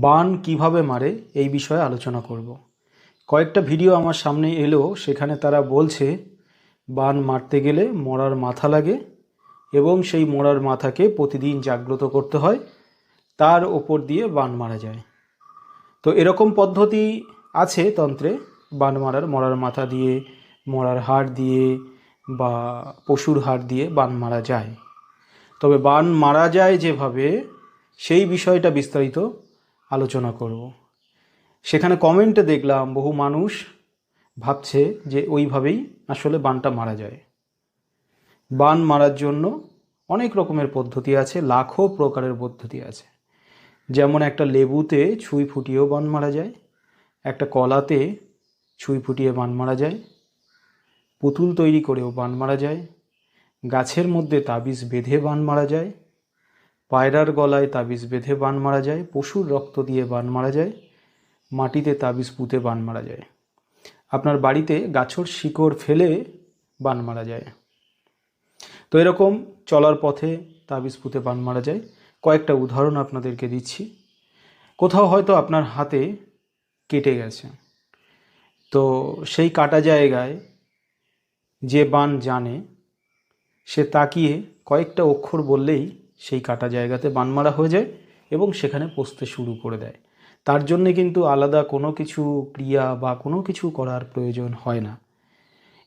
বান কীভাবে মারে এই বিষয়ে আলোচনা করব। কয়েকটা ভিডিও আমার সামনে এলো, সেখানে তারা বলছে, বান মারতে গেলে মরার মাথা লাগে এবং সেই মরার মাথাকে প্রতিদিন জাগ্রত করতে হয়, তার ওপর দিয়ে বান মারা যায়। তো এরকম পদ্ধতি আছে তন্ত্রে, বান মারার, মরার মাথা দিয়ে, মরার হাড় দিয়ে বা পশুর হাড় দিয়ে বান মারা যায়। তবে বান মারা যায় যেভাবে, সেই বিষয়টা বিস্তারিত আলোচনা করব। সেখানে কমেন্টে দেখলাম বহু মানুষ ভাবছে যে ওইভাবেই আসলে বানটা মারা যায়। বান মারার জন্য অনেক রকমের পদ্ধতি আছে, লাখো প্রকারের পদ্ধতি আছে। যেমন একটা লেবুতে ছুঁই ফুটিয়েও বান মারা যায়, একটা কলাতে ছুঁই ফুটিয়ে বান মারা যায়, পুতুল তৈরি করেও বান মারা যায়, গাছের মধ্যে তাবিজ বেঁধে বান মারা যায় পায়রার গলায় তাবিজ বেঁধে বান মারা যায়, পশুর রক্ত দিয়ে বান মারা যায়, মাটিতে তাবিজ পুঁতে বান মারা যায়। আপনার বাড়িতে গাছর শিকড় ফেলে বান মারা যায়। তো এরকম চলার পথে তাবিজ পুঁতে বান মারা যায়। কয়েকটা উদাহরণ আপনাদেরকে দিচ্ছি। কোথাও হয়তো আপনার হাতে কেটে গেছে। তো সেই কাটা জায়গায় যে বান জানে, সে তাকিয়ে কয়েকটা অক্ষর বললেই সেই কাটা জায়গাতে বান মারা হয়ে যায় এবং সেখানে পচতে শুরু করে দেয়। তার জন্যে কিন্তু আলাদা কোনো কিছু ক্রিয়া বা কোনো কিছু করার প্রয়োজন হয় না।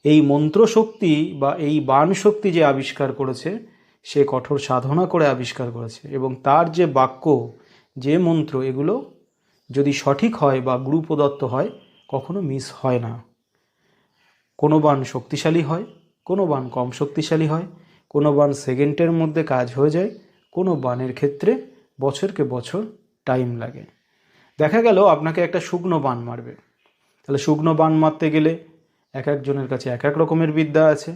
এই মন্ত্র শক্তি বা এই বান শক্তি যে আবিষ্কার করেছে, সে কঠোর সাধনা করে আবিষ্কার করেছে এবং তার যে বাক্য, যে মন্ত্র, এগুলো যদি সঠিক হয় বা গুরু প্রদত্ত হয়, কখনো মিস হয় না। কোনো বান শক্তিশালী হয়, কোনো বান কম শক্তিশালী হয় কোনো বান সেকেন্ডের মধ্যে কাজ হয়ে যায়, কোনো বানের ক্ষেত্রে বছরকে বছর টাইম লাগে। দেখা গেল আপনাকে একটা শুকনো বান মারবে। তাহলে শুকনো বান মারতে গেলে এক একজনের কাছে এক এক রকমের বিদ্যা আছে।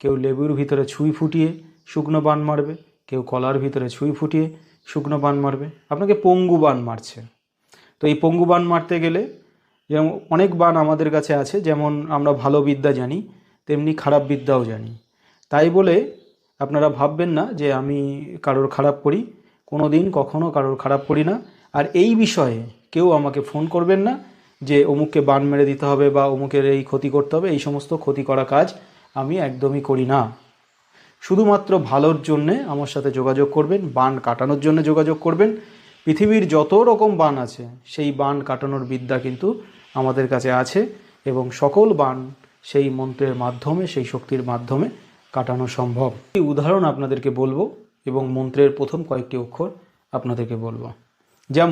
কেউ লেবুর ভিতরে ছুঁই ফুটিয়ে শুকনো বান মারবে, কেউ কলার ভিতরে ছুঁই ফুটিয়ে শুকনো বান মারবে। আপনাকে পঙ্গু বান মারছে। তো এই পঙ্গু বান মারতে গেলে যেমন অনেক বান আমাদের কাছে আছে, যেমন আমরা ভালো বিদ্যা জানি, তেমনি খারাপ বিদ্যাও জানি। তাই বলে আপনারা ভাববেন না যে আমি কারোর খারাপ করি কোনো দিন কখনো কারোর খারাপ করি না। আর এই বিষয়ে কেউ আমাকে ফোন করবেন না যে অমুককে বান মেরে দিতে হবে বা অমুকের এই ক্ষতি করতে হবে, এই সমস্ত ক্ষতি করা কাজ আমি একদমই করি না। শুধুমাত্র ভালোর জন্যে আমার সাথে যোগাযোগ করবেন, বান কাটানোর জন্য যোগাযোগ করবেন। পৃথিবীর যত রকম বান আছে, সেই বান কাটানোর বিদ্যা কিন্তু আমাদের কাছে আছে এবং সকল বান সেই মন্ত্রের মাধ্যমে, সেই শক্তির মাধ্যমে কাটানো সম্ভব। এই উদাহরণ আপনাদেরকে বলব এবং মন্ত্রের প্রথম কয়েকটি অক্ষর আপনাদেরকে বলব। যেমন